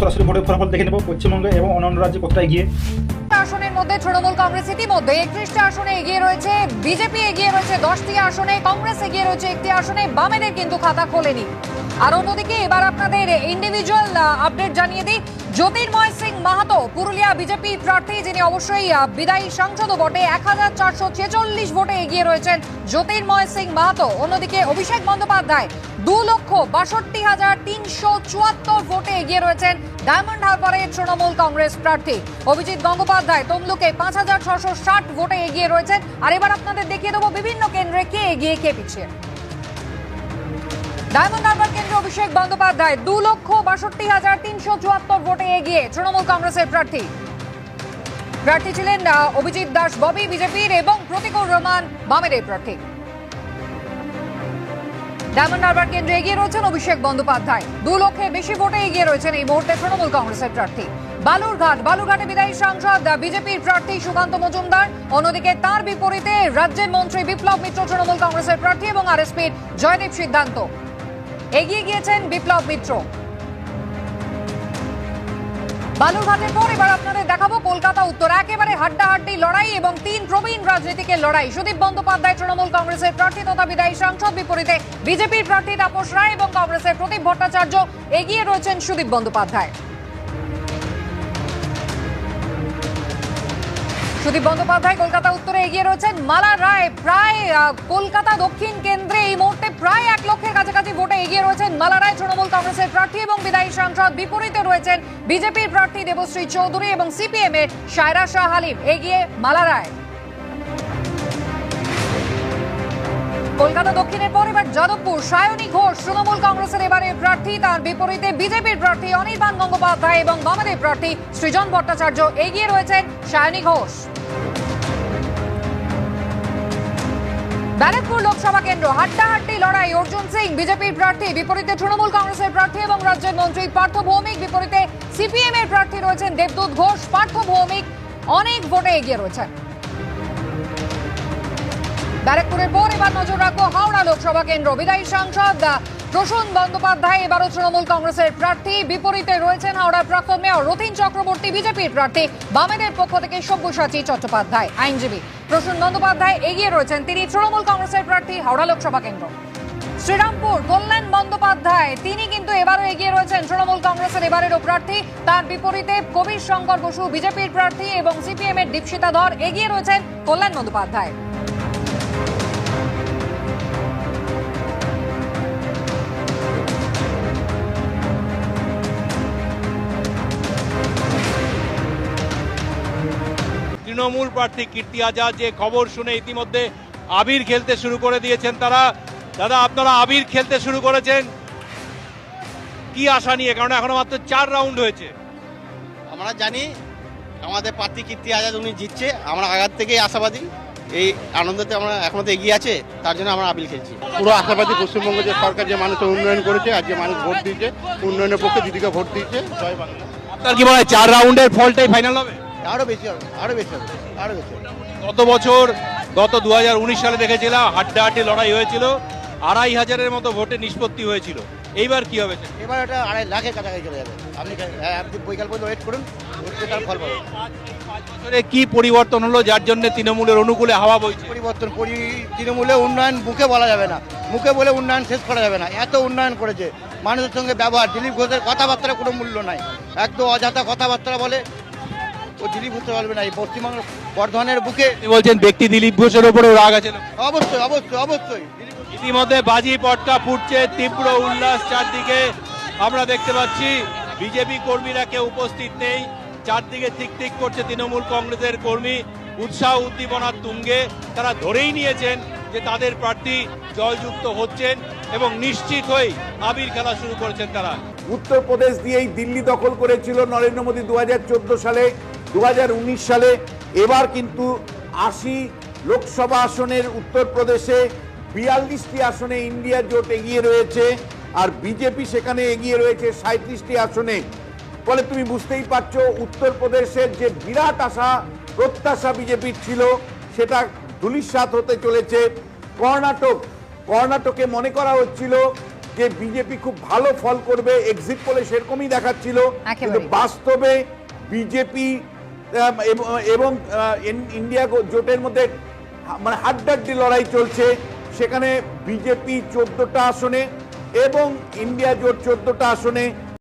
সরাসরি ভোটের ফলাফল দেখে নেব পশ্চিমবঙ্গে এবং অন্যান্য রাজ্যে কতটা এগিয়ে আসনের মধ্যে তৃণমূল কংগ্রেস ইতিমধ্যে একত্রিশটা আসনে এগিয়ে রয়েছে, বিজেপি এগিয়ে রয়েছে দশটি আসনে, কংগ্রেস এগিয়ে রয়েছে একটি আসনে, বামেদের কিন্তু খাতা খোলেনি। আর অন্যদিকে এবার আপনাদের ইন্ডিভিজুয়াল আপডেট জানিয়ে দিই। জ্যোতির্ময় সিং মাহাতো, পুরুলিয়া বিজেপি প্রার্থী, যিনি অবশ্যই বিদায়ী সাংসদও বটে এক হাজার চারশো ছেচল্লিশ ভোটে এগিয়ে রয়েছেন জ্যোতির্ময় সিং মাহাতো। অন্যদিকে অভিষেক বন্দ্যোপাধ্যায়, দু লক্ষ বাষট্টি হাজার তিনশো চুয়াত্তর ভোটে এগিয়ে রয়েছেন ডায়মন্ড হারবারের তৃণমূল কংগ্রেস প্রার্থী। অভিজিৎ গঙ্গোপাধ্যায়, তমলুকে পাঁচ হাজার ছশো ষাট ভোটে এগিয়ে রয়েছেন। আর এবার আপনাদের দেখিয়ে দেবো বিভিন্ন কেন্দ্রে কে এগিয়ে কে পিছিয়ে। ডায়মন্ড হারবার কেন্দ্রে অভিষেক বন্দ্যোপাধ্যায়, দু লক্ষ বাষট্টি হাজার তিনশো চুয়াত্তর ভোটে এগিয়ে তৃণমূল কংগ্রেসের প্রার্থী। প্রার্থী ছিলেন অভিজিৎ দাস, ববি বিজেপির এবং প্রতিকুর রহমান বামেদের প্রার্থী। ডায়মন্ড হারবার কেন্দ্রে এগিয়ে রয়েছেন অভিষেক বন্দ্যোপাধ্যায়। দু লক্ষের বেশি ভোটে এগিয়ে রয়েছেন এই মুহূর্তে তৃণমূল কংগ্রেসের প্রার্থী। বালুরঘাট বালুরঘাটে বিদায়ী সাংসদ বিজেপির প্রার্থী সুকান্ত মজুমদার। অন্যদিকে তার বিপরীতে রাজ্যের মন্ত্রী বিপ্লব মিত্র তৃণমূল কংগ্রেসের প্রার্থী এবং আরএসপির জয়দীপ সিদ্ধান্ত। এগিয়ে গিয়েছেন বিপ্লব মিত্র। বালুরঘাটের পর এবার আপনাদের দেখাবো কলকাতা উত্তর হাড্ডাহাড্ডি লড়াই এবং তিন প্রবীণ রাজনীতিকের লড়াই। সুদীপ বন্দ্যোপাধ্যায় তৃণমূল কংগ্রেসের প্রার্থী তথা বিদায়ী সাংসদ। বিপরীতে বিজেপির প্রার্থী তাপস রায় এবং কংগ্রেসের প্রদীপ ভট্টাচার্য এগিয়ে রয়েছেন সুদীপ বন্দ্যোপাধ্যায়। সুদীপ বন্দ্যোপাধ্যায় কলকাতা উত্তরে এগিয়ে রয়েছেন মালা রায়। প্রায় কলকাতা দক্ষিণ কেন্দ্রে এই মুহূর্তে প্রায় এক লক্ষের কাছাকাছি ভোটে এগিয়ে রয়েছেন মালা রায়, তৃণমূল কংগ্রেসের প্রার্থী এবং বিদায়ী সাংসদ। বিপরীতে রয়েছেন বিজেপির প্রার্থী দেবশ্রী চৌধুরী এবং সিপিএম এর সায়রা শাহ হালিম। এগিয়ে মালা রায়। কলকাতা দক্ষিণের পর এবার যাদবপুর। সায়নী ঘোষ তৃণমূল কংগ্রেসের এবারে প্রার্থী। তার বিপরীতে বিজেপির প্রার্থী অনির্বাণ গঙ্গোপাধ্যায় এবং বামেদের প্রার্থী সৃজন ভট্টাচার্য এগিয়ে রয়েছেন সায়নী ঘোষ। ব্যারাকপুর লোকসভা কেন্দ্র, হাড্ডাহাড্ডি লড়াই, অর্জুন সিং বিজেপির প্রার্থী, বিপরীতে তৃণমূল কংগ্রেসের প্রার্থী এবং রাজ্যের মন্ত্রী পার্থ ভৌমিক, বিপরীতে সিপিএম এর প্রার্থী রয়েছেন দেবদূত ঘোষ। পার্থ ভৌমিক অনেক ভোটে এগিয়ে রয়েছেন। ব্যারাকপুরের পর এবার নজর রাখব হাওড়া লোকসভা কেন্দ্র। বিদায়ী সাংসদ প্রসূন বন্দ্যোপাধ্যায়, এবারও তৃণমূল কংগ্রেসের প্রার্থী। বিপরীতে রয়েছেন হাওড়ার প্রাক্তন মেয়র রথীন চক্রবর্তী, বিজেপির প্রার্থী বামেদের পক্ষ থেকে সব্যসাচী চট্টোপাধ্যায়, আইনজীবী। প্রসূন বন্দ্যোপাধ্যায় এগিয়ে রয়েছেন, তিনি তৃণমূল কংগ্রেসের প্রার্থী, হাওড়া লোকসভা কেন্দ্র। শ্রীরামপুর, কল্যাণ বন্দ্যোপাধ্যায়, তিনি কিন্তু এবারও এগিয়ে রয়েছেন, তৃণমূল কংগ্রেসের এবারেরও প্রার্থী। তার বিপরীতে কবির শঙ্কর বসু, বিজেপির প্রার্থী এবং সিপিএম এর দীপশিতা ধর এগিয়ে রয়েছেন কল্যাণ বন্দ্যোপাধ্যায়। তৃণমূল প্রার্থী কীর্তি আজাদ যে খবর শুনে ইতিমধ্যে আবির খেলতে শুরু করে দিয়েছেন তারা। দাদা আপনারা আবির খেলতে শুরু করেছেন? কি আশা নিয়ে? কারণ এখনও মাত্র চার রাউন্ড হয়েছে। আমরা জানি আমাদের প্রার্থী কীর্তি আজাদ উনি জিতছে আমরা আগার থেকেই আশাবাদী। এই আনন্দতে আমরা এখনও তো এগিয়ে আছে তার জন্য আমরা আপিল খেলছি। পুরো আশাবাদী পশ্চিমবঙ্গ যে সরকার যে মানুষের উন্নয়ন করেছে আর যে মানুষ ভোট দিয়েছে উন্নয়নের পক্ষে দিদিকে ভোট দিয়েছে। জয় বাংলা আপনার কি মনে হয় চার রাউন্ডের ফলটাই ফাইনাল হবে? আরও বেশি হবে আরও বেশি হবে আরও বেশি হবে। গত বছর গত দু হাজার উনিশ সালে দেখেছিলাম হাড্ডাহাড্ডি লড়াই হয়েছিল আড়াই হাজারের মতো ভোটে নিষ্পত্তি হয়েছিল। এইবার কি হবে এবার এটা আড়াই লাখের কাছাকাছি চলে যাবে। আপনি হ্যাঁ, আপনি বৈকাল পর্যন্ত ওয়েট করুন তার ফল পাবেন। বছরে কি পরিবর্তন হলো যার জন্য তৃণমূলের অনুকূলে হাওয়া বইছে? পরিবর্তন পরি তৃণমূলে উন্নয়ন মুখে বলা যাবে না। মুখে বলে উন্নয়ন শেষ করা যাবে না। এত উন্নয়ন করেছে। মানুষের সঙ্গে ব্যবহার দিলীপ ঘোষের কথাবার্তার কোনো মূল্য নাই। একদম অযথা কথাবার্তা বলে ও দিলীপ বুঝতে পারবে না এই পশ্চিমবঙ্গ বর্ধমানের বুকে। বলছেন ব্যক্তি দিলীপ ঘোষের উপরেও রাগ আছে। অবশ্যই অবশ্যই অবশ্যই। ইতিমধ্যে বাজি পটকা ফুটছে তীব্র উল্লাস চারদিকে। আমরা দেখতে পাচ্ছি বিজেপি কর্মীরা কেউ উপস্থিত নেই। চারদিকে ঠিক ঠিক করছে তৃণমূল কংগ্রেসের কর্মী। উৎসাহ উদ্দীপনার তুঙ্গে তারা ধরেই নিয়েছেন যে তাদের প্রার্থী জয়যুক্ত হচ্ছেন এবং নিশ্চিত হয়ে আবির খেলা শুরু করেছেন তারা। উত্তরপ্রদেশ দিয়েই দিল্লি দখল করেছিল নরেন্দ্র মোদী দু হাজার চোদ্দ সালে। দু হাজার উনিশ সালে এবার কিন্তু আশি লোকসভা আসনের উত্তরপ্রদেশে বিয়াল্লিশটি আসনে ইন্ডিয়া জোট এগিয়ে রয়েছে আর বিজেপি সেখানে এগিয়ে রয়েছে সাঁত্রিশটি আসনে। ফলে তুমি বুঝতেই পারছ উত্তরপ্রদেশের যে বিরাট আশা প্রত্যাশা বিজেপির ছিল সেটা ধুলিস্বাত হতে চলেছে। কর্ণাটক কর্ণাটকে মনে করা হচ্ছিল যে বিজেপি খুব ভালো ফল করবে এক্সিট পোলে সেরকমই দেখাচ্ছিল। কিন্তু বাস্তবে বিজেপি এবং ইন্ডিয়া জোটের মধ্যে মানে হাড্ডাড্ডি লড়াই চলছে। সেখানে বিজেপি চোদ্দোটা আসনে এবং ইন্ডিয়া জোট চোদ্দটা আসনে।